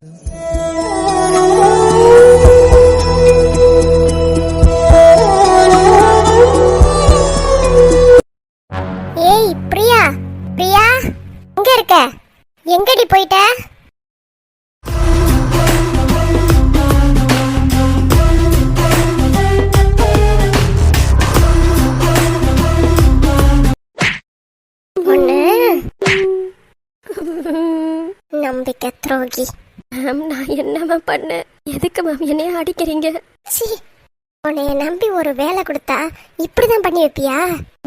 Yeah. பண்ணேன் எதுக்கு ma'am என்னைய அடிக்கிறீங்க? சி உன்னைய நம்பி ஒரு வேலை கொடுத்தா இப்படிதான் பண்ணி வைப்பியா?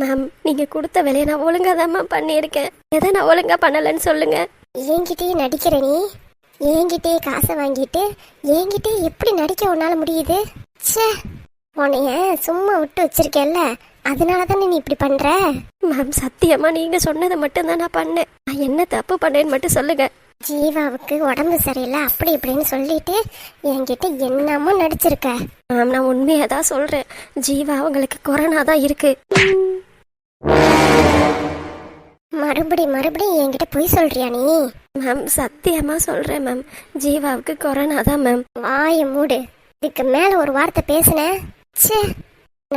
மேம் நீங்க கொடுத்த வேலையை நான் ஒழுங்கா தான் மேம் பண்ணியிருக்கேன். எதை நான் ஒழுங்கா பண்ணலைன்னு சொல்லுங்க. என்கிட்டயே நடிக்கிற நீ என்கிட்டயே காசை வாங்கிட்டு என்கிட்டயே எப்படி நடிக்க உன்னால முடியுது? ச்சே உன்னைய சும்மா விட்டு வச்சிருக்கேல்ல அதனால தானே நீ இப்படி பண்ற? மேம் சத்தியமா நீங்க சொன்னதை மட்டும் தான் நான் பண்ணேன். நான் என்ன தப்பு பண்ணேன்னு மட்டும் சொல்லுங்க. ஜீவாவுக்கு உடம்பு சரியில்லை அப்படி இப்படின்னு சொல்லிட்டு என்கிட்ட என்னமோ நடிச்சிருக்க. மேம் நான் உண்மையை தான் சொல்றேன். ஜீவா அவங்களுக்கு கொரோனா தான் இருக்கு. மறுபடி மறுபடியும் என்கிட்ட பொய் சொல்றியா நீ? மேம் சத்தியமா சொல்றேன் மேம். ஜீவாவுக்கு கொரோனா தான் மேம். வாய மூடு. இதுக்கு மேல ஒரு வார்த்தை பேசுன. ச்சே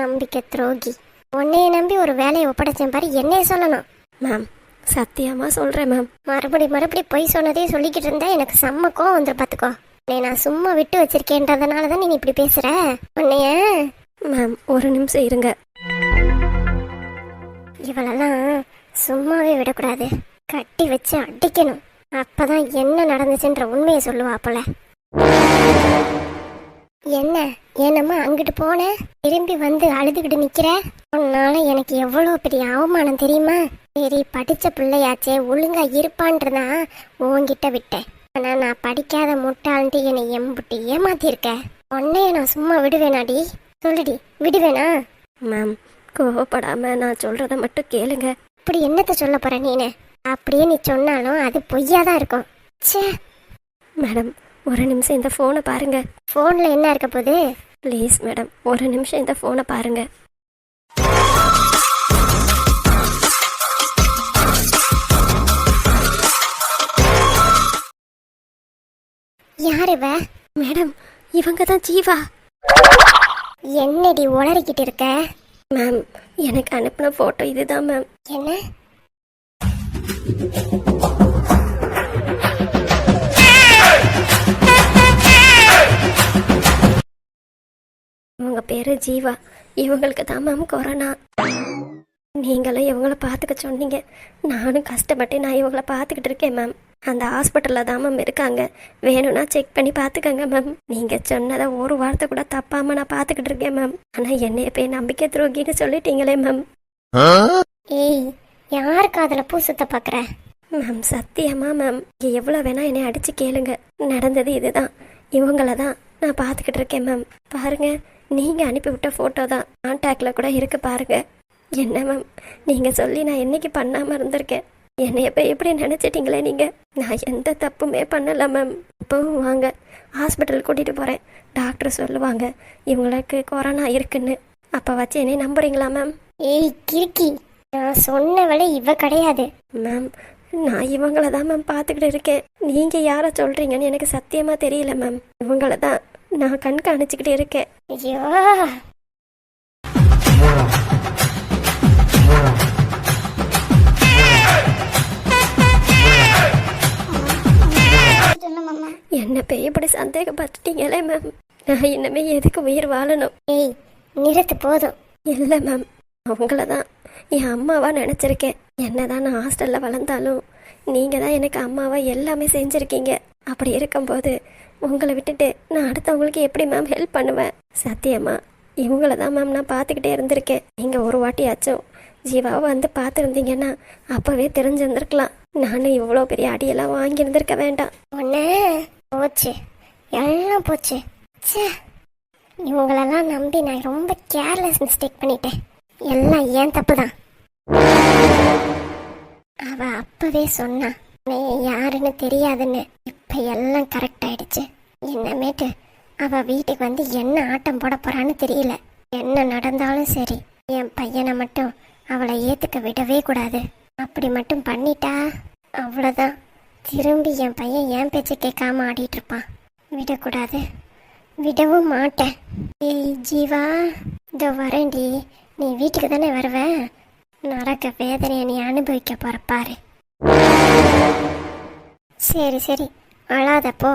நம்பிக்கை துரோகி. உன்னைய நம்பி ஒரு வேலையை ஒப்படைச்சேன் பாரு என்னைய சொல்லணும். மேம் சத்தியமா சொல்றேன் மேம் மறுபடி மறுபடி பொய் சொன்னதே சொல்லிக்கிட்டு இருந்தா எனக்கு செம்ம கோவம் வந்துரு பாத்துக்கோ உன்னை நான் சும்மா விட்டு வச்சிருக்கேன்றதுனால தான் நீ இப்படி பேசுற? உன்னைய? மேம் ஒரு நிமிஷம் இருங்க. இவளெல்லாம் சும்மாவே விடக்கூடாது. கட்டி வச்சு அடிக்கணும். அப்பதான் என்ன நடந்துச்சுன்ற உண்மையை சொல்லுவா போல. என்ன? என்னம்மா அங்கிட்டு போன? திரும்பி வந்து அழுதுகிட்டு நிக்கிற? உன்னால எனக்கு எவ்வளவு பெரிய அவமானம் தெரியுமா? சரி படித்த பிள்ளையாச்சே ஒழுங்கா இருப்பான்றதா உன்கிட்ட விட்டேன். ஆனால் நான் படிக்காத முட்டாள்ன்ட்டு என்னை எம்புட்டு ஏமாத்திருக்க. உன்னைய நான் சும்மா விடுவேனாடி? சொல்லுடி விடுவேனா? மேம் கோவப்படாம நான் சொல்கிறத மட்டும் கேளுங்க. இப்படி என்னத்த சொல்ல போற நீனு? அப்படியே நீ சொன்னாலும் அது பொய்யா தான் இருக்கும். ச்சே. மேடம் ஒரு நிமிஷம் இந்த ஃபோனை பாருங்க. ஃபோனில் என்ன இருக்க போகுது? ப்ளீஸ் மேடம் ஒரு நிமிஷம் இந்த ஃபோனை பாருங்கள் யார் இவ? மேடம் இவங்க தான் ஜீவா. என்னடி உளறிக்கிட்டு இருக்க? மேம் எனக்கு அனுப்பின ஃபோட்டோ இதுதான் மேம். என்ன? இவங்க பேரு ஜீவா. இவங்களுக்கு தான் மேம் கொரோனா நீங்களும் இவங்கள பார்த்துக்க சொன்னீங்க. நானும் கஷ்டப்பட்டு நான் இவங்கள பார்த்துக்கிட்டு இருக்கேன் மேம். அந்த ஹாஸ்பிட்டலில் தான் மேம் இருக்காங்க. வேணும்னா செக் பண்ணி பார்த்துக்கங்க மேம் நீங்கள் சொன்னதை ஒரு வார்த்தை கூட தப்பாமல் நான் பார்த்துக்கிட்டு இருக்கேன் மேம் ஆனால் என்னைய போய் நம்பிக்கை துரோகின்னு சொல்லிட்டீங்களே மேம் ஏய் யார் காதுல பூ சுத்த பாக்குற? மேம் சத்தியமா மேம் எவ்வளோ வேணா என்னை அடிச்சு கேளுங்க. நடந்தது இதுதான். இவங்கள தான் நான் பார்த்துக்கிட்டு இருக்கேன் மேம் பாருங்க நீங்க அனுப்பிவிட்ட ஃபோட்டோ தான். கான்டாக்ட்ல கூட இருக்கு பாருங்க. என்ன மேம் நீங்க சொல்லி நான் என்னைக்கு பண்ணாம இருந்திருக்கேன்? என்னைய போய் எப்படி நினைச்சிட்டீங்களே நீங்க? நான் எந்த தப்புமே பண்ணல மேம் இப்பவும் வாங்க. ஹாஸ்பிட்டல் கூட்டிட்டு போறேன். டாக்டர் சொல்லுவாங்க இவங்களுக்கு கொரோனா இருக்குன்னு. அப்ப வச்சு என்னை நம்புறீங்களா மேம் ஏய் கிறுக்கி. நான் சொன்னவளை இவ கிடையாது. மேம் நான் இவங்கள தான் மேம் பார்த்துக்கிட்டு இருக்கேன். நீங்க யாரை சொல்றீங்கன்னு எனக்கு சத்தியமா தெரியல மேம் இவங்கள தான் நான் கண்காணிச்சுக்கிட்டு இருக்கேன். ஐயோ. சந்தேகப்பட்டுட்டீங்களே மேம் நான் இனிமே எதுக்கு உயிர் வாழணும்? ஏய் நிறுத்து போதும். இல்லை மேம் அவங்கள தான் என் அம்மாவா நினச்சிருக்கேன். என்னதான் நான் ஹாஸ்டலில் வளர்ந்தாலும் நீங்கள் தான் எனக்கு அம்மாவா எல்லாமே செஞ்சுருக்கீங்க. அப்படி இருக்கும்போது உங்களை விட்டுட்டு நான் அடுத்தவங்களுக்கு எப்படி மேம் ஹெல்ப் பண்ணுவேன்? சத்தியமா இவங்கள தான் மேம் நான் பார்த்துக்கிட்டே இருந்திருக்கேன். நீங்கள் ஒரு வாட்டியாச்சும் ஜீவாவை வந்து பார்த்துருந்தீங்கன்னா அப்போவே தெரிஞ்சிருந்திருக்கலாம். நானும் இவ்வளோ பெரிய அடியெல்லாம் வாங்கியிருந்திருக்க வேண்டாம். ஒண்ணு போச்சு. எல்லாம் போச்சு. ச்சே. இவங்களெல்லாம் நம்பி நான் ரொம்ப கேர்லெஸ் மிஸ்டேக் பண்ணிட்டேன். எல்லாம் ஏன் தப்பு தான் அவ அப்பவே சொன்னா யாருன்னு தெரியாதுன்னு. இப்ப எல்லாம் கரெக்ட் ஆயிடுச்சு. என்னமேட்டு அவ வீட்டுக்கு வந்து என்ன ஆட்டம் போட போறான்னு தெரியல. என்ன நடந்தாலும் சரி என் பையனை மட்டும் அவளை ஏத்துக்க விடவே கூடாது. அப்படி மட்டும் பண்ணிட்டா அவ்வளோதான் திரும்பி என் பையன் என் பேச்சை கேட்காம ஆடிட்டு இருப்பான். விடக்கூடாது. விடவும் மாட்டேன். ஏய் ஜீவா இதோ வரேன்டி. நீ வீட்டுக்கு தானே வருவ? நரக வேதனையை நீ அனுபவிக்க போற பாரு. சரி சரி. அழாத போ.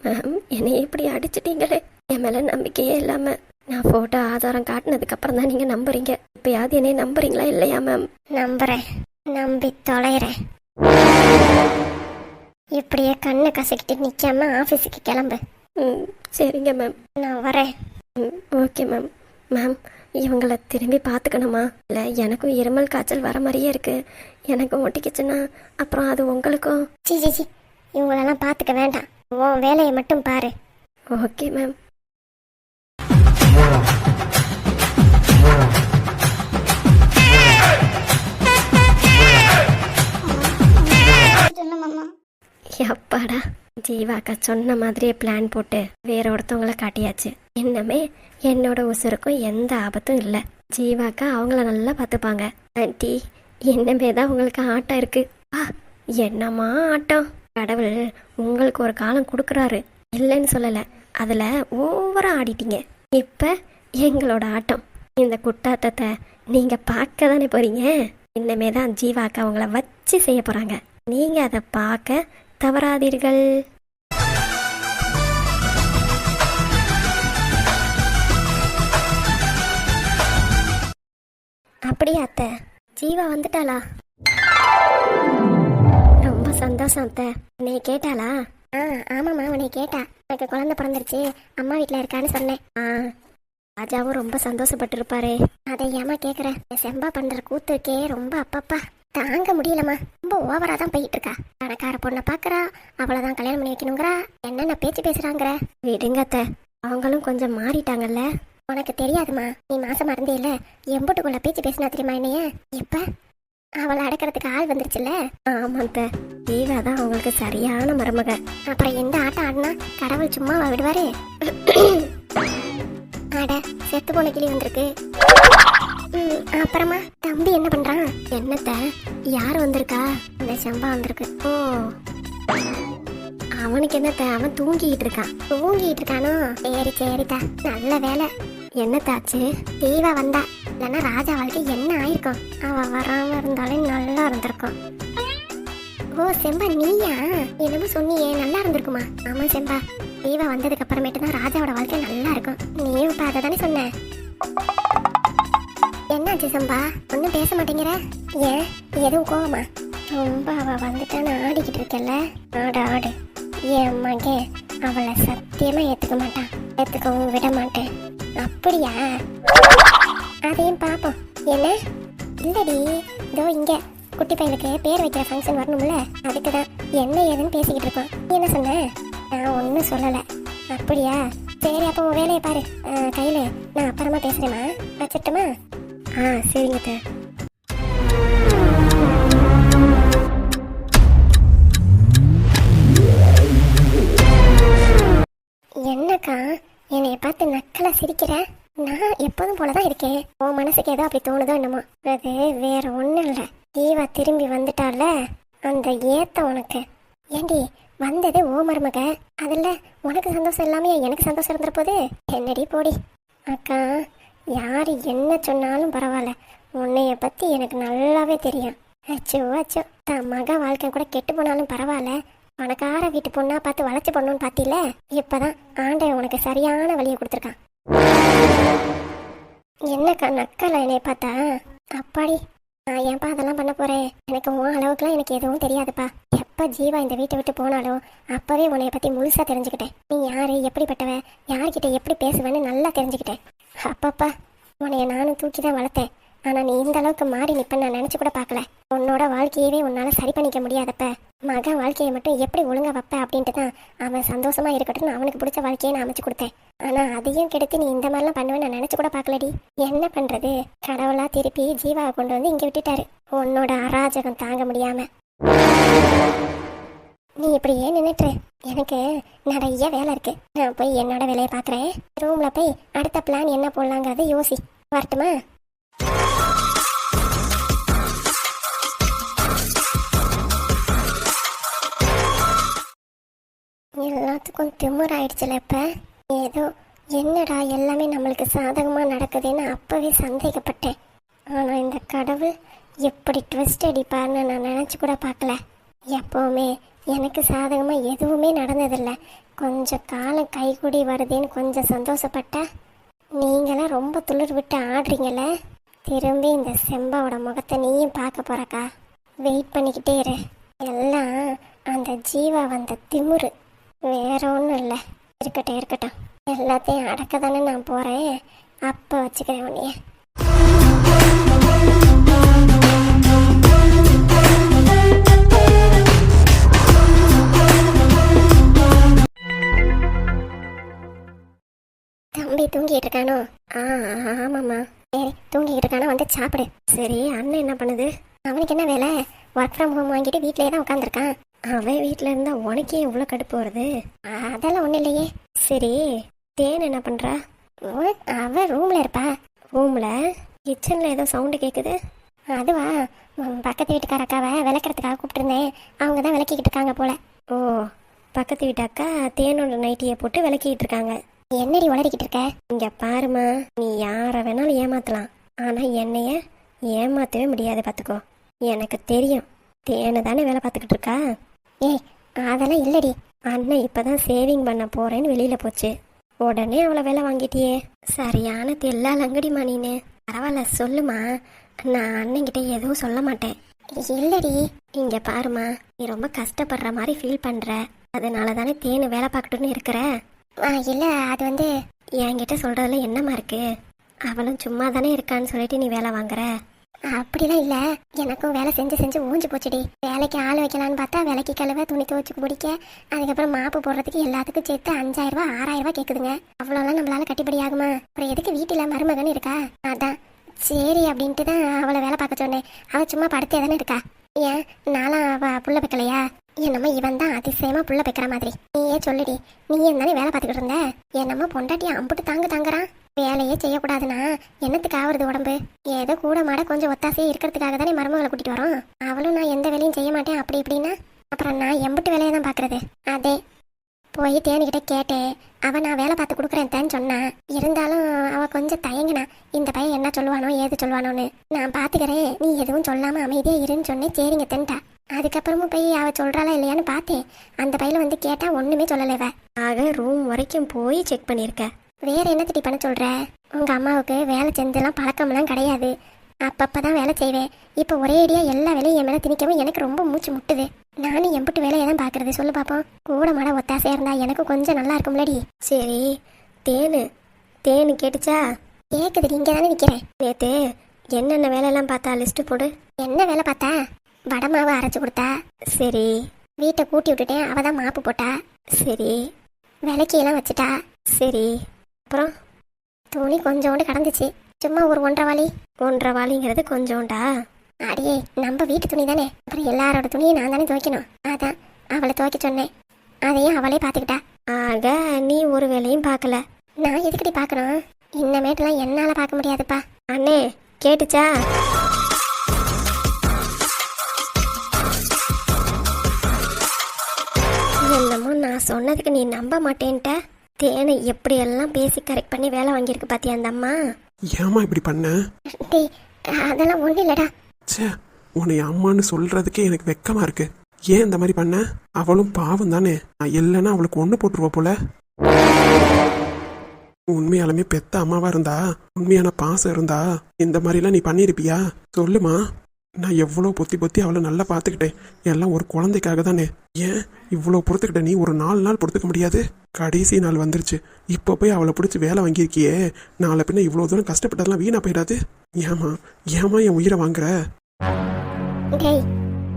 மேம் என்னை இப்படி அடிச்சிட்டீங்களே? என் மேல நம்பிக்கையே இல்லாம நான் போட்டோ ஆதாரம் காட்டினதுக்கு அப்புறம் தான் நீங்க நம்புறீங்க. இப்பயாவது என்னை நம்புறீங்களா இல்லையா மேம்? நம்புறேன். நம்பி தொலைகிறேன் இப்படியே கண்ணை கசக்கிட்டு நிக்காம ஆஃபீஸுக்கு கிளம்பு. ம் சரிங்க மேம் நான் வரேன். ம் ஓகே மேம் மேம் இவங்களை திரும்பி பார்த்துக்கணுமா? இல்லை எனக்கும் இருமல் காய்ச்சல் வர மாதிரியே இருக்கு. எனக்கும் ஒட்டிக்கிச்சுன்னா அப்புறம் அது உங்களுக்கும்? சி சி சி. இவங்களெல்லாம் பார்த்துக்க வேண்டாம். உன் வேலையை மட்டும் பாரு. ஓகே மேம் அப்பாடா ஜீவாக்கா சொன்ன மாதிரியே பிளான் போட்டு வேற ஒருத்தவங்கள காட்டியாச்சு. இன்னமே என்னோட உசுருக்கும் எந்த ஆபத்தும் இல்லை. ஜீவாக்கா அவங்கள நல்லா பார்த்துப்பாங்க. ஆண்டி என்னமே தான் உங்களுக்கு ஆட்டம் இருக்கு. ஆ என்னம்மா ஆட்டம்? கடவுள் உங்களுக்கு ஒரு காலம் கொடுக்குறாரு. இல்லைன்னு சொல்லலை. அதில் ஓவரா ஆடிட்டீங்க. இப்போ எங்களோட ஆட்டம். இந்த குட்டாத்தத்தை நீங்கள் பார்க்க தானே போறீங்க? இன்னமே தான் ஜீவாக்கா அவங்கள வச்சு செய்ய போகிறாங்க நீங்கள் அதை பார்க்க தவறாதீர்கள். அப்படியா அத்தை? ஜீவா வந்துட்டாளா? ரொம்ப சந்தோஷம் அத்தை. உன்னை கேட்டாளா? ஆ ஆமாம்மா உன்னை கேட்டா. எனக்கு குழந்தை பிறந்துருச்சு. அம்மா வீட்டில் இருக்கான்னு சொன்னேன். ஆ ராஜாவும் ரொம்ப சந்தோஷப்பட்டிருப்பாரு. அதை ஏமா கேட்குறேன் செம்பா பண்ணுற கூத்துக்கே ரொம்ப அப்பப்பா. தாங்க முடியலம்மா. ரொம்ப ஓவரா தான் போயிட்டு இருக்கா பணக்கார பொண்ணை பாக்குறா அவ்வளோதான் கல்யாணம் பண்ணி வைக்கணுங்கிறா. என்னென்ன பேச்சு பேசுறாங்கிற. விடுங்கத்த அவங்களும் கொஞ்சம் மாறிட்டாங்கல்ல. உனக்கு தெரியாதுமா நீ மாசமா இருந்தே இல்ல எம்பட்டுக்குள்ள பேச்சு பேசினா தெரியுமா என்னைய? இப்ப அவளை அடக்கிறதுக்கு ஆள் வந்துருச்சுல்ல. ஆமாத்த அத்தை. ஜீவா தான் அவங்களுக்கு சரியான மருமக. அப்புறம் எந்த ஆட்டம் ஆடினா கடவுள் சும்மாவா விடுவாரு? அட செத்து போன கிளி வந்திருக்கு. அப்புறமா தம்பி என்ன பண்றான்? என்னத்த? யார் வந்திருக்கா? இந்த செம்பா வந்திருக்கு. ஓ. அவனுக்கு என்னத்த? அவன் தூங்கிக்கிட்டு இருக்கான். தூங்கிட்டு இருக்கானோ? சரி சரிதா. நல்ல வேலை. என்னத்தாச்சு தீவா வந்தா. இல்லைன்னா ராஜா வாழ்க்கை என்ன ஆயிருக்கும்? அவ வராம இருந்தாலே நல்லா இருந்திருக்கும். ஓ செம்பா நீயா? என்னமோ சொன்னியே நல்லா இருந்திருக்குமா? ஆமா செம்பா. தீவா வந்ததுக்கு அப்புறமேட்டு தான் ராஜாவோட வாழ்க்கை நல்லா இருக்கும். நீயும் இப்ப அதை தானே சொன்ன? என்னாச்சு சம்பா. ஒன்றும் பேச மாட்டேங்கிற. ஏன் எதுவும் கோவமா? ரொம்ப அவ வந்துட்டான்னு ஆடிக்கிட்டு இருக்கல ஆடு ஆடு. என் மகன் அவளை சத்தியமா ஏத்துக்க மாட்டான் ஏத்துக்கவும் விட மாட்டேன். அப்படியா? அதையும் பாப்போம். என்ன? இல்லடி. இதோ இங்க. குட்டி பையனுக்கு பேர் வைக்கிற ஃபங்க்ஷன் வரணும்ல. அதுக்கு தான் என்ன ஏதுன்னு பேசிக்கிட்டு இருக்கோம். நீ என்ன சொன்ன? நான் ஒன்றும் சொல்லலை. அப்படியா? சரி அப்போ உன் வேலையை பாரு. ஆ, கையில. நான் அப்புறமா பேசுகிறேம்மா வச்சுட்டுமா? ஆ சரிங்க அத்தை என்னக்கா என்னைய பார்த்து நக்கலா சிரிக்கிற? நான் எப்போதும் போலதான் இருக்கேன். உன் மனசுக்கு ஏதோ அப்படி தோணுதோ என்னமோ. அது வேற ஒண்ணும் இல்ல. ஜீவா திரும்பி வந்துட்டால? அந்த ஏத்த உனக்கு. ஏண்டி வந்தது ஓ மருமக. அதில் உனக்கு சந்தோஷம் இல்லாம எனக்கு சந்தோஷம் இருந்துற போது என்னடி போடி? அக்கா யாரு என்ன சொன்னாலும் பரவாயில்ல. உன்னைய பத்தி எனக்கு நல்லாவே தெரியும். அச்சோ அச்சோ. தான் மக வாழ்க்கை கூட கெட்டு போனாலும் பரவாயில்ல. பணக்கார வீட்டு பொண்ணா பார்த்து வளர்ச்சி பண்ணணும்னு பார்த்தில இப்பதான் ஆண்டவன் உனக்கு சரியான வழியை கொடுத்துருக்கான். என்னக்கா நக்கல என்னை பார்த்தா? அப்பாடி நான் ஏன்பா அதெல்லாம் பண்ண போறேன்? எனக்கு உன் அளவுக்குலாம் எனக்கு எதுவும் தெரியாதுப்பா. எப்ப ஜீவா இந்த வீட்டை விட்டு போனாலும் அப்பவே உன்னைய பத்தி முழுசா தெரிஞ்சுக்கிட்டேன். நீ யாரு எப்படிப்பட்டவ யார்கிட்ட எப்படி பேசுவேன்னு நல்லா தெரிஞ்சுக்கிட்டேன். அப்பப்பா உன்னைய நானும் தூக்கி தான் வளர்த்தேன். ஆனா நீ இந்த அளவுக்கு மாறி நிப்ப நான் நினச்சி கூட பார்க்கல. உன்னோட வாழ்க்கையவே உன்னால சரி பண்ணிக்க முடியாதப்ப. மகன் வாழ்க்கையை மட்டும் எப்படி ஒழுங்கா வைப்ப அப்படின்ட்டு தான் அவன் சந்தோஷமா இருக்கட்டும் அவனுக்கு பிடிச்ச வாழ்க்கையை நான் அமைச்சு கொடுத்தேன். ஆனா அதையும் கெடுத்து நீ இந்த மாதிரிலாம் பண்ணுவேன்னு நான் நினைச்சு கூட பார்க்கலடி. என்ன பண்றது? கடவுளா திருப்பி ஜீவாவை கொண்டு வந்து இங்க விட்டுட்டாரு. உன்னோட அராஜகம் தாங்க முடியாம. நீ இப்படி ஏன் நின்னுட்டு எனக்கு நிறைய வேலை இருக்கு. நான் போய் என்னோட வேலையை பார்க்குறேன். ரூம்ல போய் அடுத்த பிளான் என்ன போடலாங்கிறத யோசி. வரட்டுமா? எல்லாத்துக்கும் திமிராயிடுச்சுல இப்ப? ஏதோ என்னடா எல்லாமே நம்மளுக்கு சாதகமா நடக்குதுன்னு அப்பவே சந்தேகப்பட்டேன். ஆனா இந்த கடவுள் எப்படி ட்விஸ்ட் அடிப்பார்னு நான் நினைச்சு கூட பார்க்கல. எப்பவுமே எனக்கு சாதகமாக எதுவுமே நடந்ததில்லை. கொஞ்சம் காலம் கைகூடி வருதுன்னு கொஞ்சம் சந்தோஷப்பட்டா நீங்களாம் ரொம்ப துளிர் விட்டு ஆடுறீங்கள திரும்பி இந்த செம்பாவோட முகத்தை நீயும் பார்க்க போறக்கா? வெயிட் பண்ணிக்கிட்டே இரு. எல்லாம் அந்த ஜீவா வந்த திமுரு. வேற ஒன்றும் இல்லை. இருக்கட்டும் இருக்கட்டும். எல்லாத்தையும் அடக்க தானே நான் போகிறேன் அப்போ வச்சுக்கிறேன் உன்னைய. தம்பி தூங்கிட்டு இருக்கானோ ஆ ஆமாம்மா. சரி தூங்கிட்டு இருக்கானோ வந்து சாப்பிடு. சரி அண்ணன் என்ன பண்ணுது? அவனுக்கு என்ன வேலை? ஒர்க் ஃப்ரம் ஹோம் வாங்கிட்டு வீட்டிலே தான் உட்காந்துருக்கான் அவன் வீட்டில் இருந்தா உனக்கே இவ்வளோ கடுப்பு வருது. அதெல்லாம் ஒன்றும் இல்லையே. சரி தேன் என்ன பண்ணுறா அவன் ரூமில் இருப்பா. ரூமில் கிச்சனில் ஏதோ சவுண்டு கேட்குது அதுவா பக்கத்து வீட்டுக்கார அக்காவை விளக்கிறதுக்காக கூப்பிட்டுருந்தேன். அவங்க தான் விளக்கிக்கிட்டு இருக்காங்க போல. ஓ பக்கத்து வீட்டு அக்கா தேனோட நைட்டியை போட்டு விளக்கிக்கிட்டு இருக்காங்க. என்னடி உளறிக்கிட்டு இருக்க? இங்க பாருமா நீ யாரை வேணாலும் ஏமாத்தலாம். ஆனா என்னைய ஏமாத்தவே முடியாது பார்த்துக்கோ எனக்கு தெரியும். தேனை தானே வேலை பார்த்துக்கிட்டு இருக்கா? ஏய் அதெல்லாம் இல்லடி. அண்ணன் இப்பதான் சேவிங் பண்ண போறேன்னு வெளியில போச்சு. உடனே அவளை வேலை வாங்கிட்டியே. சரியான தெல்லா லங்கடிமா நீனு. பரவாயில்ல சொல்லுமா நான் அண்ணன்கிட்ட எதுவும் சொல்ல மாட்டேன். இல்லடி இங்க பாருமா நீ ரொம்ப கஷ்டப்படுற மாதிரி ஃபீல் பண்ற. அதனால தானே தேனு வேலை பார்க்கட்டும்னு இருக்கிற? இல்லை அது வந்து என்கிட்ட சொல்றதுல என்னம்மா இருக்கு? அவளும் சும்மா தானே இருக்கான்னு சொல்லிட்டு நீ வேலை வாங்குற? அப்படிலாம் இல்ல. எனக்கும் வேலை செஞ்சு செஞ்சு ஊஞ்சு போச்சுடி. வேலைக்கு ஆள் வைக்கலான்னு பார்த்தா வேலைக்கு கழுவ துணி துவச்சு பிடிக்க அதுக்கப்புறம் மாப்பு போடுறதுக்கு எல்லாத்துக்கும் சேர்த்து அஞ்சாயிரம் ரூபாய் ஆறாயிரம் ரூபாய் கேக்குதுங்க. அவ்வளோலாம் நம்மளால கட்டுப்படி ஆகுமா? அப்புறம் எதுக்கு வீட்டில் மருமகன் இருக்கா? அதான். சரி அப்படின்ட்டு தான் அவளை வேலை பார்க்க சொன்னேன். அவ சும்மா படுத்தே தானே இருக்கா? ஏன்? நானும் அவ புள்ள வைக்கலையா? என்னமோ இவன் தான் அதிசயமா புள்ள வைக்கிற மாதிரி. நீயே சொல்லுடி நீ தானே வேலை பார்த்துக்கிட்டு இருந்த. என்னமோ பொண்டாட்டி அம்புட்டு தாங்க தாங்குறான். வேலையே செய்யக்கூடாதுன்னா என்னத்துக்கு ஆகுறது உடம்பு. ஏதோ கூட மாட கொஞ்சம் ஒத்தாசையே இருக்கிறதுக்காக தானே மருமகளை கூட்டிட்டு வரோம். அவளும் நான் எந்த வேலையும் செய்ய மாட்டேன் அப்படி இப்படின்னா. அப்புறம் நான் எம்புட்டு வேலையை தான் பார்க்கறது. அதே போய் தேனிக்கிட்ட கேட்டேன். அவ நான் வேலை பார்த்து கொடுக்குறேன் சொன்னா. இருந்தாலும் அவ கொஞ்சம் தயங்கினா. இந்த பையன் என்ன சொல்லுவானோ ஏது சொல்லுவானோன்னு. நான் பாத்துக்கிறேன் நீ எதுவும் சொல்லாம அமைதியா இருன்னு சொன்னேன். சரிங்க தென்ட்டா. அதுக்கப்புறமும் போய் அவ சொல்றாளா இல்லையான்னு பார்த்தேன். அந்த பையில வந்து கேட்டா ஒண்ணுமே சொல்லல இவ. ஆக ரூம் வரைக்கும் போய் செக் பண்ணியிருக்க. வேற என்ன திட்டி பண்ண சொல்ற? உங்க அம்மாவுக்கு வேலை செஞ்செல்லாம் பழக்கம்லாம் கிடையாது. அப்பப்பதான் வேலை செய்வேன். இப்போ ஒரே அடியா எல்லா வேலையும் என் மேல திணிக்கவும் எனக்கு ரொம்ப மூச்சு முட்டுது. நானும் எம்பிட்டு வேலையை தான் பாக்குறது சொல்லு பாப்போம். கூட மாட ஒத்தாசையா இருந்தா எனக்கு கொஞ்சம் நல்லா இருக்கும்லடி சரி தேனு தேனு கேட்டுச்சா? கேக்குது இங்க தானே நிக்கிறேன். நேத்து என்னென்ன வேலையெல்லாம் பார்த்தா லிஸ்ட் போடு. என்ன வேலை பார்த்தா? வடமாவை அரைச்சி கொடுத்தா? சரி. வீட்டை கூட்டி விட்டுட்டேன். அவள் தான் மாப்பு போட்டா? சரி. விளக்கியெல்லாம் வச்சுட்டா? சரி. அப்புறம்? துணி கொஞ்சோண்டு கடந்துச்சு. சும்மா ஒரு ஒன்றரை வாளி. ஒன்றரை வாளிங்கிறது கொஞ்சோண்டா? அடியே நம்ம வீட்டு துணி தானே. அப்புறம் எல்லாரோட துணியை நான் தானே துவைக்கணும். அதான் அவளை துவைக்க சொன்னேன். அதையும் அவளே பார்த்துக்கிட்டா. ஆக நீ ஒரு வேலையும் பார்க்கல. நான் எதுக்கடி பார்க்கணும்? இன்னமேட்டுலாம் என்னால் பார்க்க முடியாதுப்பா. அண்ணே கேட்டுச்சா? நான் சொன்னதுக்கு நீ நம்ப மாட்டேன்ட்ட. தேனை எப்படியெல்லாம் பேசி கரெக்ட் பண்ணி வேலை வாங்கியிருக்கு பாத்தியா அந்த அம்மா? ஏம்மா இப்படி பண்ண? டேய் அதெல்லாம் ஒன்றும் இல்லடா. ச்சே உன்னை அம்மான்னு சொல்றதுக்கே எனக்கு வெக்கமா இருக்கு. ஏன் இந்த மாதிரி பண்ண? அவளும் பாவம் தானே. நான் இல்லைன்னா அவளுக்கு ஒன்று போட்டுருவா போல. உண்மையாலுமே பெத்த அம்மாவா இருந்தா உண்மையான பாசம் இருந்தா இந்த மாதிரிலாம் நீ பண்ணியிருப்பியா? சொல்லுமா. நான் எவ்வளோ பொத்தி பொத்தி அவளை நல்லா பார்த்துக்கிட்டேன். எல்லாம் ஒரு குழந்தைக்காக தானே. ஏன்? இவ்வளோ பொறுத்துக்கிட்ட நீ ஒரு நாலு நாள் பொறுத்துக்க முடியாது? கடைசி நாள் வந்துருச்சு. இப்போ போய் அவளை பிடிச்சி வேலை வாங்கியிருக்கியே. நாளை பின்ன இவ்வளோ தூரம் கஷ்டப்பட்டதெல்லாம் வீணா போயிடாது. ஏமா ஏமா என் உயிரை வாங்குற? டேய்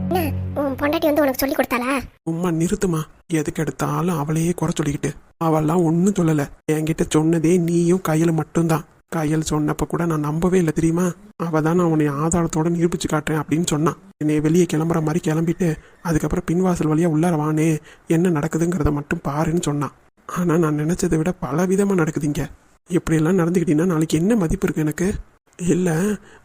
என்ன? உன் பொண்டாட்டி வந்து உனக்கு சொல்லி கொடுத்தாளா? உம்மா நிறுத்துமா. எதுக்கு எடுத்தாலும் அவளையே குறை சொல்லிக்கிட்டு. அவெல்லாம் ஒன்றும் சொல்லலை. என்கிட்ட சொன்னதே நீயும் கையில் மட்டும்தான். கையல் சொன்னப்ப கூட நான் நம்பவே இல்லை தெரியுமா? அவ தான் நான் உன்னை ஆதாரத்தோட நிரூபிச்சு காட்டுறேன் அப்படின்னு சொன்னான் என்னை வெளியே கிளம்புற மாதிரி கிளம்பிட்டு அதுக்கப்புறம் பின்வாசல் வழியா உள்ளார வானே என்ன நடக்குதுங்கிறத மட்டும் பாருன்னு சொன்னான் ஆனா நான் நினைச்சதை விட பல விதமா நடக்குதுங்க. இப்படியெல்லாம் நடந்துக்கிட்டீங்கன்னா நாளைக்கு என்ன மதிப்பு இருக்கு எனக்கு? இல்ல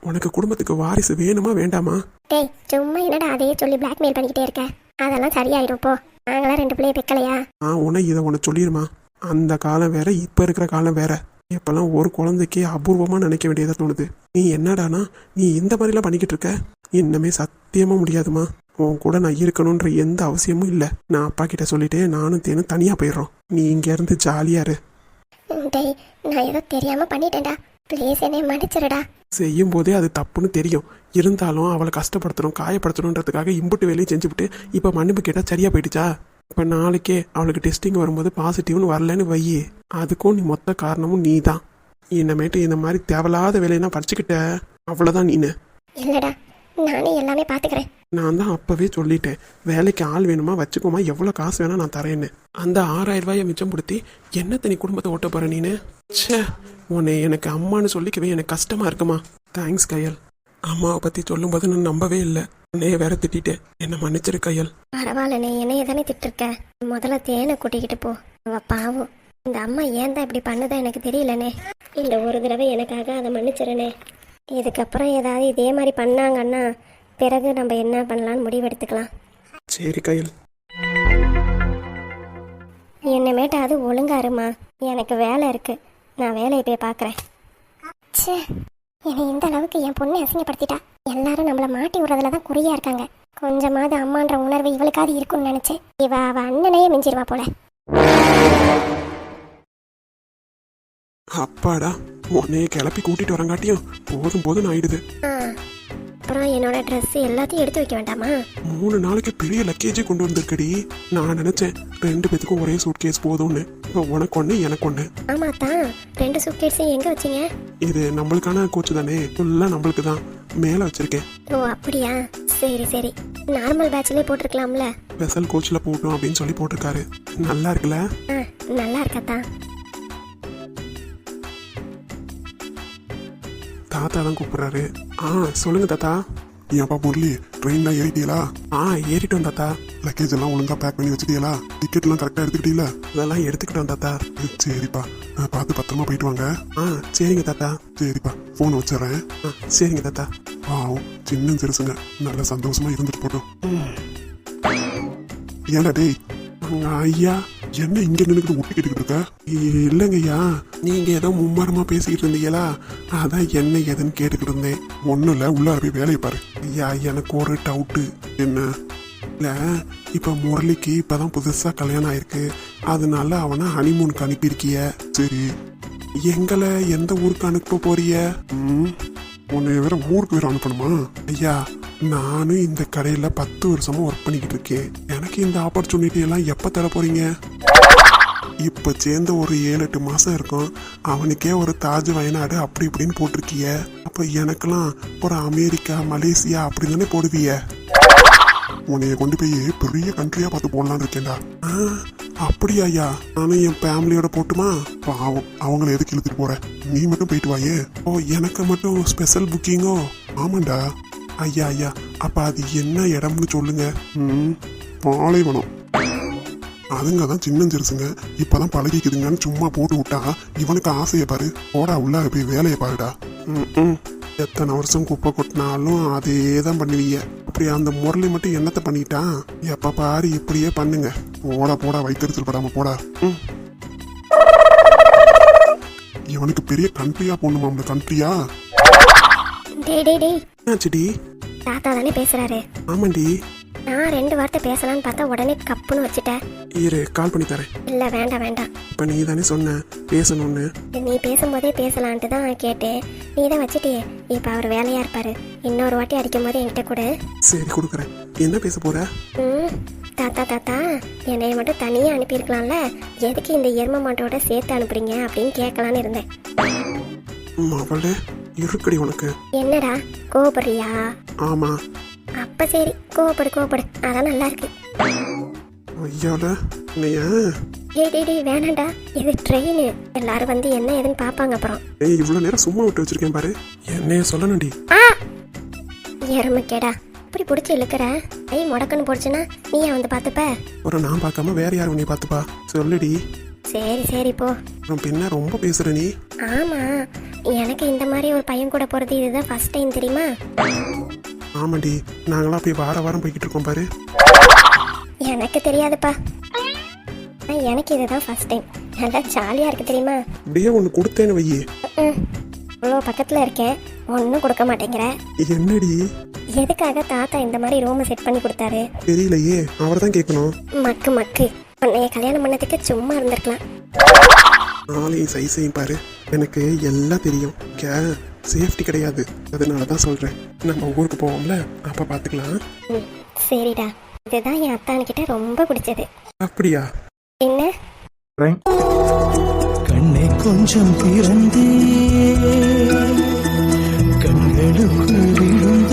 உனக்கு குடும்பத்துக்கு வாரிசு வேணுமா வேண்டாமா? டேய் சும்மா என்னடா அதையே சொல்லி பிளாக்மெயில் பண்ணிக்கிட்டே இருக்க? அதெல்லாம் சரியாயிடும் போ. நாங்களாம் ரெண்டு பிள்ளைய பெக்கலையா? ஆ உன இதை உனக்கு சொல்லிடுமா அந்த காலம் வேற இப்போ இருக்கிற காலம் வேற. இப்பெல்லாம் ஒரு குழந்தைக்கே அபூர்வமா நினைக்க வேண்டியதா தோணுது. நீ என்னடானா? நீ இந்த மாதிரிலாம் பண்ணிக்கிட்டு இருக்க? இன்னமே சத்தியமா முடியாதுமா. உன் கூட நான் இருக்கணுன்ற எந்த அவசியமும் இல்லை. நான் அப்பா கிட்ட சொல்லிட்டு நானும் தேனும் தனியா போயிடுறோம். நீ இங்க இருந்து ஜாலியா இரு. டேய் நான் ஏதோ தெரியாம பண்ணிட்டேன்டா. ப்ளீஸ் என்னை மன்னிச்சிருடா. செய்யும் போதே அது தப்புன்னு தெரியும். இருந்தாலும் அவளை கஷ்டப்படுத்தணும் காயப்படுத்தணுன்றதுக்காக இம்புட்டு வேலையும் செஞ்சுவிட்டு இப்போ மன்னிப்பு கேட்டால் சரியா போயிடுச்சா? இப்போ நாளைக்கே அவளுக்கு டெஸ்டிங் வரும்போது பாசிட்டிவ்னு வரலன்னு வையி. அதுக்கும் நீ மொத்த காரணமும் நீ தான் இனிமேட்டு இந்த மாதிரி தேவையில்லாத வேலையெல்லாம் படிச்சுக்கிட்ட. அவ்வளோதான் நீனு. இல்லடா நானே எல்லாமே பாத்துக்கிறேன். நான் தான் அப்பவே சொல்லிட்டேன். வேலைக்கு ஆள் வேணுமா வச்சுக்கோமா எவ்வளோ காசு வேணா நான் தரேன்னு. அந்த ஆறாயிரம் ரூபாயை மிச்சப்படுத்தி என்னத்த நீ குடும்பத்தை ஓட்ட போற நீனு? ச்சே உன்னை எனக்கு அம்மான்னு சொல்லிக்கவே எனக்கு கஷ்டமா இருக்குமா? தேங்க்ஸ் கையல். அம்மாவை பத்தி சொல்லும்போது நான் நம்பவே இல்லை. உன்னைய வேற திட்டிட்டேன். என்ன மன்னிச்சிரு கையல். பரவாயில்லண்ணே என்னைய தானே திட்டிருக்க? முதல்ல தேனை கூட்டிக்கிட்டு போ. அவ பாவம் இந்த அம்மா ஏன் தான் இப்படி பண்ணுதா எனக்கு தெரியலண்ணே. இந்த ஒரு தடவை எனக்காக அதை மன்னிச்சிருண்ணே. இதுக்கப்புறம் ஏதாவது இதே மாதிரி பண்ணாங்கன்னா பிறகு நம்ம என்ன பண்ணலாம்னு முடிவெடுத்துக்கலாம். சரி கையல். என்னமேட்டு அது ஒழுங்கா இருமா எனக்கு வேலை இருக்கு. நான் வேலையை போய் பார்க்குறேன். ச்சே. என்னை இந்த அளவுக்கு என் பொண்ணை அசிங்கப்படுத்திட்டா? எல்லாரும் நம்மள மாட்டி விடுறதுல தான் குறியா இருக்காங்க. கொஞ்சமாவது அம்மான்ற உணர்வு இவளுக்காவது இருக்கும்னு நினைச்சேன். இவ அவ அண்ணனையே மிஞ்சிருவா போல. அப்பாடா உன்னைய கிளப்பி கூட்டிட்டு வரங்காட்டியும் போதும் போதும் ஆயிடுது. அப்புறம் என்னோட ட்ரெஸ் எல்லாத்தையும் எடுத்து வைக்க வேண்டாமா? மூணு நாளைக்கு பெரிய லக்கேஜே கொண்டு வந்திருக்கடி. நான் நினைச்சேன் ரெண்டு பேத்துக்கும் ஒரே சூட்கேஸ் போதும்னு. இப்போ உனக்கு ஒன்று எனக்கு ஒன்று ஆமா தான் ரெண்டு சூட்கேட்ஸையும் எங்க வச்சீங்க? இது நம்மளுக்கான கோச்சு தானே. ஃபுல்லாக நம்மளுக்கு தான் மேலே வச்சிருக்கேன். ஓ அப்படியா? சரி சரி. நார்மல் பேட்ச்லயே போட்டிருக்கலாம்ல. ஸ்பெஷல் கோச்சில் போட்டோம் அப்படின்னு சொல்லி போட்டிருக்காரு. நல்லா இருக்குல்ல? ஆ நல்லா இருக்கத்தா. தாத்தா தான் கூப்பிடுறாரு. ஆ சொல்லுங்க தாத்தா. ஏன்ப்பா முரளி ட்ரெயின்ல ஏறிட்டீங்களா? ஆ ஏறிட்டோம் தாத்தா. லக்கேஜ் எல்லாம் ஒழுங்கா பேக் பண்ணி வச்சுட்டீங்களா? டிக்கெட் எல்லாம் கரெக்டா எடுத்துக்கிட்டீங்களா? அதெல்லாம் எடுத்துக்கிட்டோம் தாத்தா. சரிப்பா. பார்த்து பத்திரமா போயிட்டு வாங்க. ஆ சரிங்க தாத்தா. சரிப்பா போன் வச்சிடறேன். ஆ சரிங்க தாத்தா. பாவம் சின்ன சிறுசுங்க. நல்ல சந்தோஷமா இருந்துட்டு போட்டோம். ஏன்டா டேய்? ஐயா என்ன இங்க நின்றுக்கிட்டு ஒட்டி கேட்டுக்கிட்டு இருக்க? இல்லைங்கய்யா. நீங்க ஏதோ மும்மரமா பேசிக்கிட்டு இருந்தீங்களா? அதான் என்ன ஏதுன்னு கேட்டுக்கிட்டு இருந்தேன். ஒன்றும் இல்லை உள்ளார போய் வேலையை பாரு. ஐயா எனக்கு ஒரு டவுட்டு என்ன? இல்லை இப்போ முரளிக்கு இப்பதான் புதுசாக கல்யாணம் ஆயிருக்கு. அதனால அவனை ஹனிமூனுக்கு அனுப்பியிருக்கிய. சரி. எங்களை எந்த ஊருக்கு அனுப்ப போறிய ம்? உன்னை வேற ஊருக்கு வேற அனுப்பணுமா? ஐயா நானும் இந்த கடையில் பத்து வருஷமாக ஒர்க் பண்ணிக்கிட்டு இருக்கேன். எனக்கு இந்த ஆப்பர்ச்சுனிட்டி எல்லாம் எப்போ தர போகிறீங்க இப்போ சேர்ந்த ஒரு ஏழு எட்டு மாதம் இருக்கும். அவனுக்கே ஒரு தாஜ் வயநாடு அப்படி இப்படின்னு போட்டிருக்கிய. அப்போ எனக்கெல்லாம் ஒரு அமெரிக்கா மலேசியா அப்படி தானே போடுவிய? உன்னைய கொண்டு போய் பெரிய கண்ட்ரியாக பார்த்து போடலான்னு இருக்கேன்டா. ஆ, அப்படியா ஐயா? நானும் என் ஃபேமிலியோட போட்டுமா? பாவம் அவங்கள எதுக்கு இழுத்துட்டு போகிறேன் நீ மட்டும் போயிட்டு வாயே. ஓ எனக்கு மட்டும் ஸ்பெஷல் புக்கிங்கோ ஆமாண்டா. ஐயா ஐயா. அப்ப அது என்ன இடம்னு சொல்லுங்க. ம் பாலைவனம். அதுங்க தான் சின்ன சிறுசுங்க. இப்பதான் பழகிக்குதுங்கன்னு சும்மா போட்டு விட்டா இவனுக்கு ஆசையை பாரு. போடா உள்ள போய் வேலையை பாருடா. ம், ம். எத்தனை வருஷம் குப்பை கொட்டினாலும் அதே தான் பண்ணுவீங்க. அப்படி அந்த முரளி மட்டும் என்னத்தை பண்ணிட்டான் எப்ப பாரு இப்படியே பண்ணுங்க. போடா போடா வைத்தறிச்சல் படாம போடா. ம். இவனுக்கு பெரிய கண்ட்ரியா போடணுமா கண்ட்ரியா டேய் டேய் டேய். என்னாச்சுடி? தாத்தா தானே பேசுறாரு. ஆமாண்டி. நான் ரெண்டு வார்த்தை பேசலாம்னு பார்த்தா உடனே கப்புன்னு வச்சுட்டேன். இரு கால் பண்ணி தரேன். இல்ல வேண்டாம் வேண்டாம். இப்ப நீ தானே சொன்ன பேசணும்னு. நீ பேசும்போதே பேசலான்ட்டு தான் கேட்டேன். நீ தான் வச்சுட்டியே. இப்போ அவர் வேலையா இருப்பாரு. இன்னொரு வாட்டி அடிக்கும் போது என்கிட்ட கொடு. சரி கொடுக்குறேன். என்ன பேச போற? ம் தாத்தா தாத்தா என்னைய மட்டும் தனியாக அனுப்பியிருக்கலாம்ல. எதுக்கு இந்த எரும மாட்டோட சேர்த்து அனுப்புறீங்க அப்படின்னு கேட்கலான்னு இருந்தேன். இருக்குடி உனக்கு. என்னடா கோபப்படுறியா ஆமா. அப்ப சரி கோவப்படு கோவப்படு. அதான் நல்லா இருக்கு. ஐயாவில் நீய டேய் டேய் டேய் வேணாண்டா. இது ட்ரெயின் எல்லாரும் வந்து என்ன ஏதுன்னு பார்ப்பாங்க அப்புறம். ஏய் இவ்வளோ நேரம் சும்மா விட்டு வச்சிருக்கேன் பாரு. என்னைய சொல்லணும்டி. ஆ! எருமைக்கேடா இப்படி பிடிச்சி இழுக்கிற? கை முடக்குன்னு போடுச்சுன்னா நீயே வந்து பார்த்துப்ப? ஒரு நான் பார்க்காம வேற யார் உன்னை பார்த்துப்பா? சொல்லுடி. சரி சரி போ. அப்புறம் பின்ன ரொம்ப பேசுற நீ. ஆமா. எனக்கு இந்த மாதிரி ஒரு பையன் கூட போறது இதுதான் ஃபர்ஸ்ட் டைம் தெரியுமா? ஆமாண்டி நாங்களாம் அப்படியே வார வாரம் போய்கிட்டு இருக்கோம் பாரு. எனக்கு தெரியாதுப்பா. எனக்கு இதுதான் ஃபர்ஸ்ட் டைம் நல்லா ஜாலியாக இருக்கு தெரியுமா? அப்படியே ஒன்று கொடுத்தேன்னு வையே. இவ்வளோ பக்கத்தில் இருக்கேன். ஒன்றும் கொடுக்க மாட்டேங்கிற. என்னடி? எதுக்காக தாத்தா இந்த மாதிரி ரூமை செட் பண்ணி கொடுத்தாரு? தெரியலையே அவர் தான் கேட்கணும். மக்கு மக்கு. உன்னைய கல்யாணம் பண்ணதுக்கு சும்மா இருந்திருக்கலாம். ஆளையும் சைஸையும் பாரு. எனக்கு எல்லாம் தெரியும். கே சேஃப்டி கிடையாது. அதனால தான் சொல்கிறேன் நம்ம ஊருக்கு போவோம்ல? அப்போ பார்த்துக்கலாம் சரிடா. இதுதான் என் அத்தானுக்கிட்ட ரொம்ப பிடிச்சது. அப்படியா? என்ன? கண்ணை கொஞ்சம் திறந்தே. கண்களுக்குள் விழுந்த